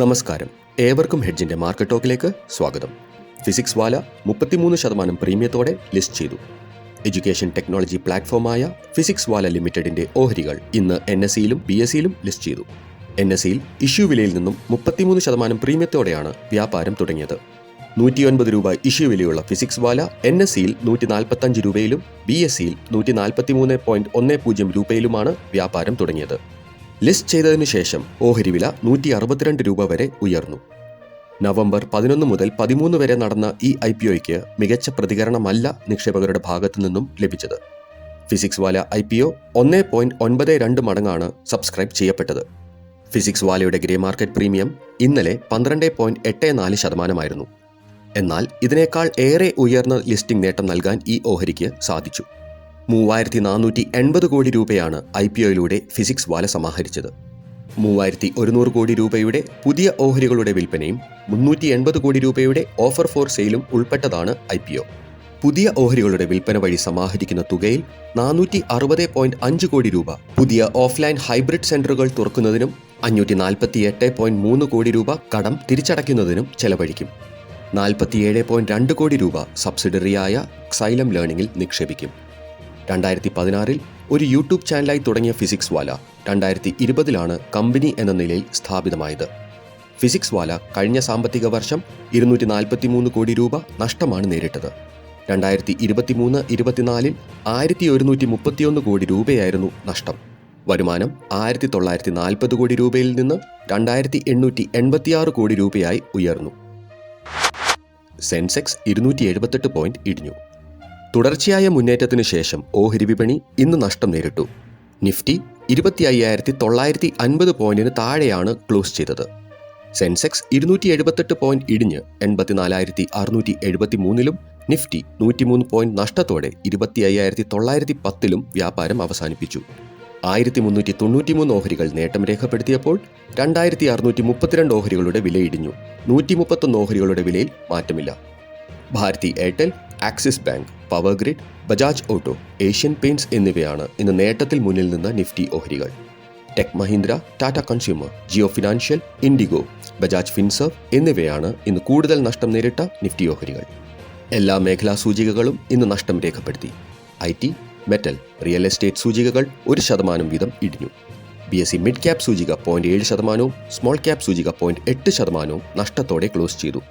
നമസ്കാരം. ഏവർക്കും ഹെഡ്ജിന്റെ മാർക്കറ്റ് ടോക്കിലേക്ക് സ്വാഗതം. ഫിസിക്സ് വാല മുപ്പത്തിമൂന്ന് ശതമാനം പ്രീമിയത്തോടെ ലിസ്റ്റ് ചെയ്തു. എഡ്യൂക്കേഷൻ ടെക്നോളജി പ്ലാറ്റ്ഫോമായ ഫിസിക്സ് വാല ലിമിറ്റഡിന്റെ ഓഹരികൾ ഇന്ന് എൻ എസ് സിയിലും ബി എസ് സിയിലും ലിസ്റ്റ് ചെയ്തു. എൻ എസ് സിയിൽ ഇഷ്യൂ വിലയിൽ നിന്നും മുപ്പത്തിമൂന്ന് ശതമാനം പ്രീമിയത്തോടെയാണ് വ്യാപാരം തുടങ്ങിയത്. നൂറ്റിയൊൻപത് രൂപ ഇഷ്യൂ വിലയുള്ള ഫിസിക്സ് വാല എൻ എസ് സിയിൽ നൂറ്റി നാൽപ്പത്തഞ്ച് രൂപയിലും ബി എസ് സിയിൽ നൂറ്റി നാൽപ്പത്തിമൂന്ന് പോയിന്റ് ഒന്ന് പൂജ്യം രൂപയിലുമാണ് വ്യാപാരം തുടങ്ങിയത്. ലിസ്റ്റ് ചെയ്തതിനു ശേഷം ഓഹരി വില നൂറ്റി അറുപത്തിരണ്ട് രൂപ വരെ ഉയർന്നു. നവംബർ പതിനൊന്ന് മുതൽ പതിമൂന്ന് വരെ നടന്ന ഈ ഐ പി ഒയ്ക്ക് മികച്ച പ്രതികരണമല്ല നിക്ഷേപകരുടെ ഭാഗത്തു നിന്നും ലഭിച്ചത്. Physics Wallah I P O ഒന്നേ പോയിന്റ് ഒൻപത് രണ്ട് മടങ്ങാണ് സബ്സ്ക്രൈബ് ചെയ്യപ്പെട്ടത്. ഫിസിക്സ് വാലയുടെ ഗ്രേ മാർക്കറ്റ് പ്രീമിയം ഇന്നലെ പന്ത്രണ്ട് പോയിന്റ് എട്ട് നാല് ശതമാനമായിരുന്നു. എന്നാൽ ഇതിനേക്കാൾ ഏറെ ഉയർന്ന ലിസ്റ്റിംഗ് നേട്ടം നൽകാൻ ഈ ഓഹരിക്ക് സാധിച്ചു. മൂവായിരത്തി നാനൂറ്റി എൺപത് കോടി രൂപയാണ് ഐ പി ഒയിലൂടെ ഫിസിക്സ് വാല സമാഹരിച്ചത്. മൂവായിരത്തി ഒരുന്നൂറ് കോടി രൂപയുടെ പുതിയ ഓഹരികളുടെ വിൽപ്പനയും മുന്നൂറ്റി എൺപത് കോടി രൂപയുടെ ഓഫർ ഫോർ സെയിലും ഉൾപ്പെട്ടതാണ് ഐ പി ഒ. പുതിയ ഓഹരികളുടെ വിൽപ്പന വഴി സമാഹരിക്കുന്ന തുകയിൽ നാനൂറ്റി അറുപത് പോയിന്റ് അഞ്ച് കോടി രൂപ. പുതിയ ഓഫ്ലൈൻ ഹൈബ്രിഡ് സെന്ററുകൾ തുറക്കുന്നതിനും അഞ്ഞൂറ്റി നാൽപ്പത്തി എട്ട് പോയിന്റ് മൂന്ന് കോടി രൂപ കടം തിരിച്ചടയ്ക്കുന്നതിനും ചെലവഴിക്കും. നാൽപ്പത്തിയേഴ് പോയിന്റ് രണ്ട് കോടി രൂപ സബ്സിഡറിയായ സൈലം ലേണിംഗിൽ നിക്ഷേപിക്കും. രണ്ടായിരത്തി പതിനാറിൽ ഒരു യൂട്യൂബ് ചാനലായി തുടങ്ങിയ ഫിസിക്സ് വാല രണ്ടായിരത്തി ഇരുപതിലാണ് കമ്പനി എന്ന നിലയിൽ സ്ഥാപിതമായത്. ഫിസിക്സ് വാല കഴിഞ്ഞ സാമ്പത്തിക വർഷം ഇരുന്നൂറ്റി നാൽപ്പത്തി മൂന്ന് കോടി രൂപ നഷ്ടമാണ് നേരിട്ടത്. രണ്ടായിരത്തി ഇരുപത്തിമൂന്ന് ഇരുപത്തിനാലിൽ ആയിരത്തി ഒരുന്നൂറ്റി മുപ്പത്തിയൊന്ന് കോടി രൂപയായിരുന്നു നഷ്ടം. വരുമാനം ആയിരത്തി തൊള്ളായിരത്തി നാൽപ്പത് കോടി രൂപയിൽ നിന്ന് രണ്ടായിരത്തി എണ്ണൂറ്റി എൺപത്തിയാറ് കോടി രൂപയായി ഉയർന്നു. സെൻസെക്സ് ഇരുന്നൂറ്റി എഴുപത്തെട്ട് പോയിന്റ് ഇടിഞ്ഞു. തുടർച്ചയായ മുന്നേറ്റത്തിനു ശേഷം ഓഹരി വിപണി ഇന്ന് നഷ്ടം നേരിട്ടു. നിഫ്റ്റി ഇരുപത്തി അയ്യായിരത്തി തൊള്ളായിരത്തി അൻപത് പോയിന്റിന് താഴെയാണ് ക്ലോസ് ചെയ്തത്. സെൻസെക്സ് ഇരുന്നൂറ്റി എഴുപത്തെട്ട് പോയിന്റ് ഇടിഞ്ഞ് എൺപത്തിനാലായിരത്തി അറുന്നൂറ്റി എഴുപത്തി മൂന്നിലും നിഫ്റ്റി നൂറ്റിമൂന്ന് പോയിന്റ് നഷ്ടത്തോടെ ഇരുപത്തി അയ്യായിരത്തി തൊള്ളായിരത്തി പത്തിലും വ്യാപാരം അവസാനിപ്പിച്ചു. ആയിരത്തി മുന്നൂറ്റി തൊണ്ണൂറ്റിമൂന്ന് ഓഹരികൾ നേട്ടം രേഖപ്പെടുത്തിയപ്പോൾ രണ്ടായിരത്തി അറുന്നൂറ്റി മുപ്പത്തിരണ്ട് ഓഹരികളുടെ വില ഇടിഞ്ഞു. നൂറ്റി മുപ്പത്തൊന്ന് ഓഹരികളുടെ വിലയിൽ മാറ്റമില്ല. Bharti Airtel Axis Bank. Power Grid Bajaj Auto Asian Paints എന്നിവയാണ് ഇന്ന് നേട്ടത്തിൽ മുന്നിൽ നിന്ന് നിഫ്റ്റി ഓഹരികൾ. Tech Mahindra Tata Consumer Jio Financial IndiGo Bajaj Finserv എന്നിവയാണ് ഇന്ന് കൂടുതൽ നഷ്ടം നേരിട്ട നിഫ്റ്റി ഓഹരികൾ. എല്ലാ മേഖലാ സൂചികകളും ഇന്ന് നഷ്ടം രേഖപ്പെടുത്തി. I T metal real estate സൂചികകൾ ഒരു ശതമാനം വീതം ഇടിഞ്ഞു. B S C mid cap സൂചിക പോയിന്റ് ഏഴ് ശതമാനവും സ്മോൾ ക്യാപ് സൂചിക പോയിന്റ് എട്ട് ശതമാനവും നഷ്ടത്തോടെ ക്ലോസ് ചെയ്തു.